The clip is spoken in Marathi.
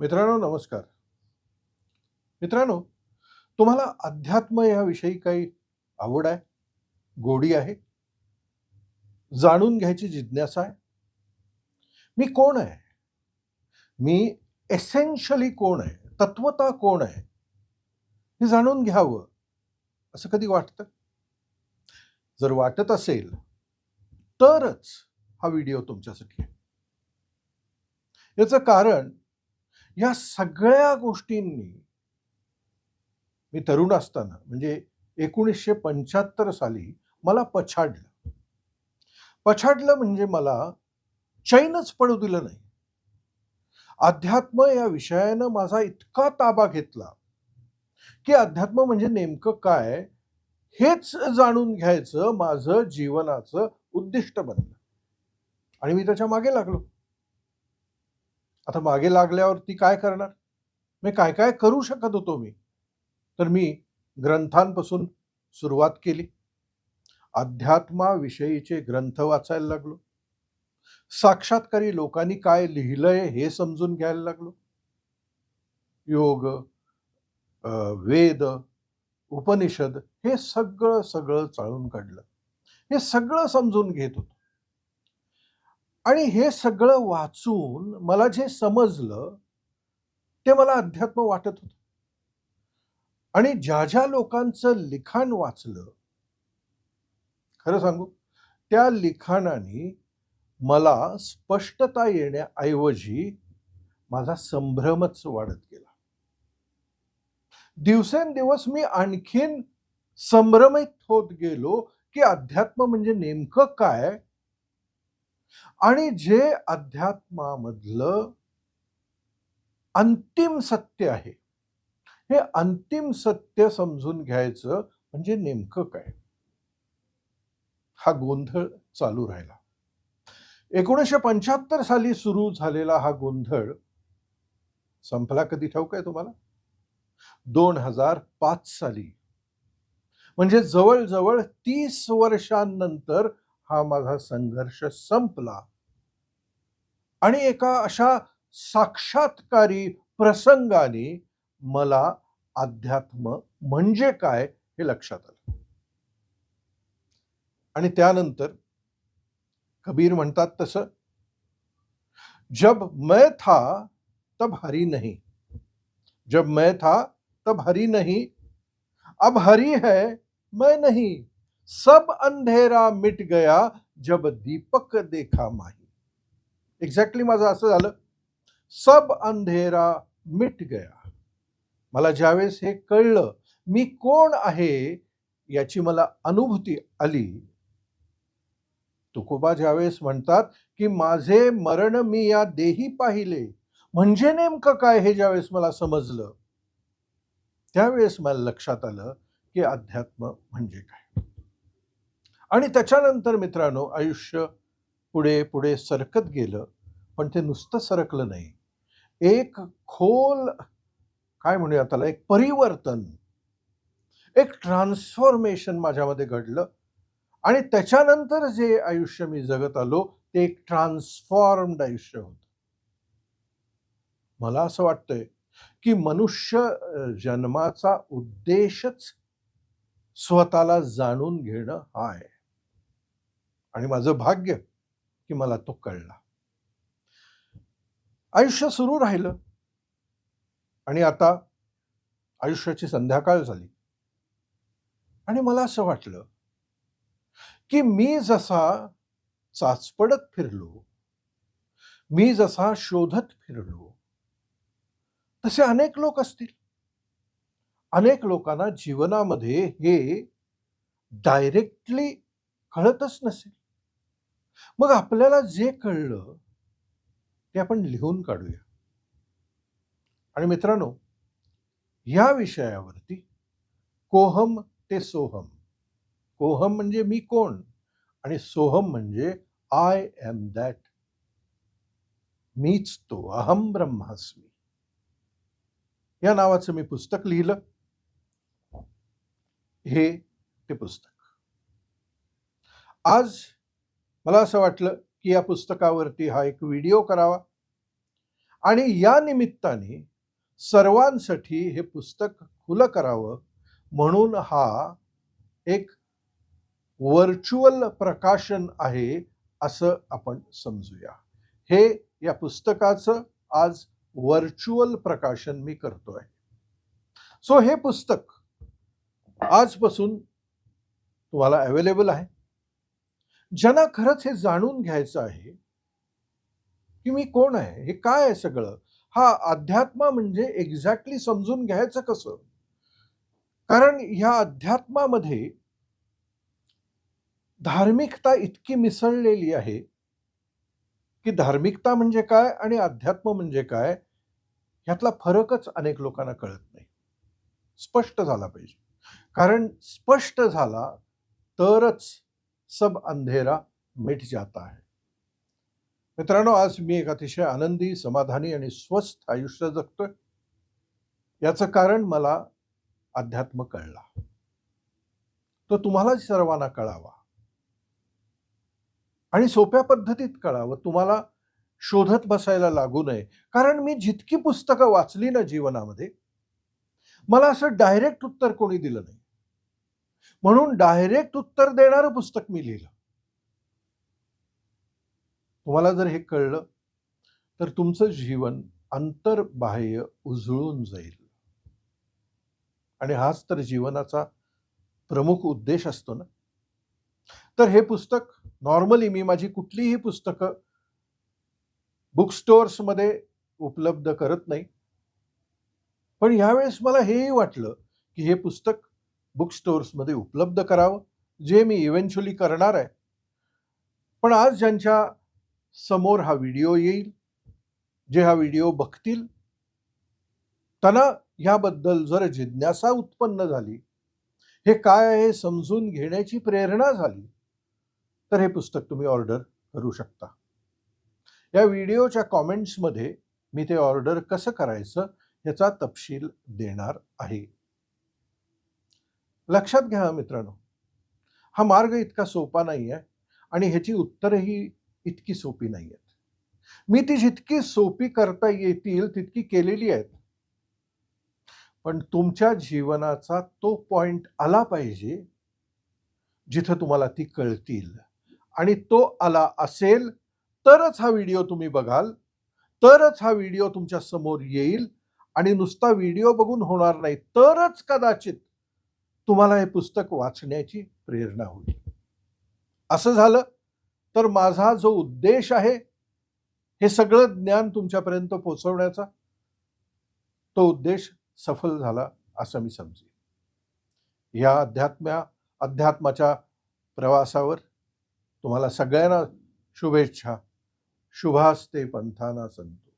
मित्रांनो नमस्कार. मित्रांनो तुम्हाला अध्यात्म याविषयी काही आवड आहे? गोडी आहे? जाणून घ्यायची जिज्ञासा आहे? मी कोण आहे? मी एसेन्शली कोण आहे? तत्वता कोण आहे? हे जाणून घ्यावं. असं कधी वाटतं? जर वाटत असेल तरच हा व्हिडिओ तुमच्यासाठी आहे. याचं कारण या सगळ्या गोष्टींनी मी तरुण असताना म्हणजे एकोणीसशे पंच्याहत्तर साली मला पछाडलं. पछाडलं म्हणजे मला चैनच पडू दिलं नाही. अध्यात्म या विषयानं माझा इतका ताबा घेतला की अध्यात्म म्हणजे नेमकं काय हेच जाणून घ्यायचं माझं जीवनाचं उद्दिष्ट बनलं. आणि मी त्याच्यामागे लागलो. आता मागे लागल्यावरती काय करणार? मी काय काय करू शकत होतो मी? तर मी ग्रंथांपासून सुरुवात केली. अध्यात्माविषयीचे ग्रंथ वाचायला लागलो. साक्षात्कारी लोकांनी काय लिहिलंय हे समजून घ्यायला लागलो. योग वेद उपनिषद हे सगळं सगळं चाळून काढलं. हे सगळं समजून घेत होतो. आणि हे सगळं वाचून मला जे समजलं ते मला अध्यात्म वाटत होतं. आणि ज्या ज्या लोकांचं लिखाण वाचलं खरं सांगू त्या लिखाणाने मला स्पष्टता येण्याऐवजी माझा संभ्रमच वाढत गेला. दिवसेंदिवस मी आणखीन संभ्रमित होत गेलो की अध्यात्म म्हणजे नेमकं काय? आणि जे अध्यात्मामधलं अंतिम सत्य आहे हे अंतिम सत्य समजून घ्यायचं म्हणजे नेमकं काय? हा गोंधळ चालू राहिला. एकोणीसशे पंच्याहत्तर साली सुरू झालेला हा गोंधळ संपला कधी ठाऊक आहे तुम्हाला? दोन हजार पाच साली. म्हणजे जवळजवळ तीस वर्षांनंतर हा माझा संघर्ष संपला. आणि एका अशा साक्षात्कारी प्रसंगाने मला अध्यात्म म्हणजे काय हे लक्षात आलं. आणि त्यानंतर कबीर म्हणतात तसं जब मैं था तब हरी नहीं. जब मैं था तब हरी नहीं. अब हरी है मैं नहीं. सब अंधेरा मिट गया जब दीपक देखा माही. एक्झॅक्टली माझं असं झालं. सब अंधेरा मिट गया. मला ज्यावेळेस हे कळलं मी कोण आहे याची मला अनुभूती आली. तुकोबा ज्यावेळेस म्हणतात की माझे मरण मी या देही पाहिले. म्हणजे नेमकं काय हे ज्यावेळेस मला समजलं? त्यावेळेस मला लक्षात आलं की अध्यात्म म्हणजे काय? आणि त्याच्यानंतर मित्रांनो आयुष्य पुढे पुढे सरकत गेलं पण ते नुसतं सरकलं नाही. एक खोल काय म्हणूया त्याला एक परिवर्तन एक ट्रान्सफॉर्मेशन माझ्यामध्ये घडलं. आणि त्याच्यानंतर जे आयुष्य मी जगत आलो ते एक ट्रान्सफॉर्म्ड आयुष्य होतं. मला असं वाटतंय की मनुष्य जन्माचा उद्देशच स्वतःला जाणून घेणं हा आहे. आणि माझं भाग्य की मला तो कळला. आयुष्य सुरू राहिलं. आणि आता आयुष्याची संध्याकाळ झाली. आणि मला असं वाटलं की मी जसा चाचपडत फिरलो मी जसा शोधत फिरलो तसे अनेक लोक असतील. अनेक लोकांना जीवनामध्ये हे डायरेक्टली कळतच नसेल. मग आपल्याला जे कळलं ते आपण लिहून काढूया. आणि मित्रांनो या विषयावरती कोहम ते सोहम. कोहम म्हणजे मी कोण? आणि सोहम म्हणजे आय एम दॅट मीच तो अहम ब्रह्मास्मी. या नावाचं मी पुस्तक लिहिलं. हे ते पुस्तक. आज मला असं वाटलं की या पुस्तकावरती हा एक व्हिडिओ करावा. आणि या निमित्ताने सर्वांसाठी हे पुस्तक खुलं करावं म्हणून हा एक व्हर्च्युअल प्रकाशन आहे असं आपण समजूया. हे या पुस्तकाचं आज व्हर्च्युअल प्रकाशन मी करतोय. सो हे पुस्तक आजपासून तुम्हाला अवेलेबल आहे. ज्यांना खरंच हे जाणून घ्यायचं आहे की मी कोण आहे हे काय आहे सगळं? हा अध्यात्मा म्हणजे एक्झॅक्टली समजून घ्यायचं कसं? कारण ह्या अध्यात्मामध्ये धार्मिकता इतकी मिसळलेली आहे की धार्मिकता म्हणजे काय आणि अध्यात्म म्हणजे काय ह्यातला फरकच अनेक लोकांना कळत नाही. स्पष्ट झाला पाहिजे. कारण स्पष्ट झाला तरच सब अंधेरा मिट जाता है। मित्रांनो आज मी एक अतिशय आनंदी समाधानी आणि स्वस्थ आयुष्य जगतोय. याचं कारण मला अध्यात्म कळला. तो तुम्हाला सर्वांना कळावा. आणि सोप्या पद्धतीत कळावं. तुम्हाला शोधत बसायला लागू नये. कारण मी जितकी पुस्तकं वाचली ना जीवनामध्ये मला असं डायरेक्ट उत्तर कोणी दिलं नाही. म्हणून डायरेक्ट उत्तर देणारं पुस्तक मी लिहिलं. तुम्हाला जर हे कळलं तर तुमचं जीवन अंतर्बाह्य उजळून जाईल. आणि हाच तर जीवनाचा प्रमुख उद्देश असतो ना? तर हे पुस्तक नॉर्मली मी माझी कुठलीही पुस्तकं बुक स्टोअर्समध्ये उपलब्ध करत नाही. पण यावेळेस मला हेही वाटलं की हे पुस्तक बुक स्टोअर्समध्ये उपलब्ध करावं जे मी इव्हेंच्युअली करणार आहे. पण आज ज्यांच्या समोर हा व्हिडिओ येईल जे हा व्हिडिओ बघतील त्यांना ह्याबद्दल जर जिज्ञासा उत्पन्न झाली हे काय आहे समजून घेण्याची प्रेरणा झाली तर हे पुस्तक तुम्ही ऑर्डर करू शकता. या व्हिडिओच्या कॉमेंट्समध्ये मी ते ऑर्डर कसं करायचं याचा तपशील देणार आहे. लक्षात घ्या मित्रांनो हा मार्ग इतका सोपा नाही आहे आणि ह्याची उत्तरही इतकी सोपी नाही आहेत मी ती जितकी सोपी करता येतील तितकी केलेली आहेत. पण तुमच्या जीवनाचा तो पॉइंट आला पाहिजे जिथं तुम्हाला ती कळतील. आणि तो आला असेल तरच हा व्हिडिओ तुम्ही बघाल तरच हा व्हिडिओ तुमच्यासमोर येईल आणि नुसता व्हिडिओ बघून होणार नाही तरच कदाचित तुम्हाला हे पुस्तक वाचण्याची प्रेरणा होईल. असं झालं तर माझा जो उद्देश आहे हे सगळं ज्ञान तुमच्यापर्यंत पोचवण्याचा तो उद्देश सफल झाला असं मी समजेन. या अध्यात्म्या अध्यात्माच्या प्रवासावर तुम्हाला सगळ्यांना शुभेच्छा. शुभास्ते पंथाना संतो.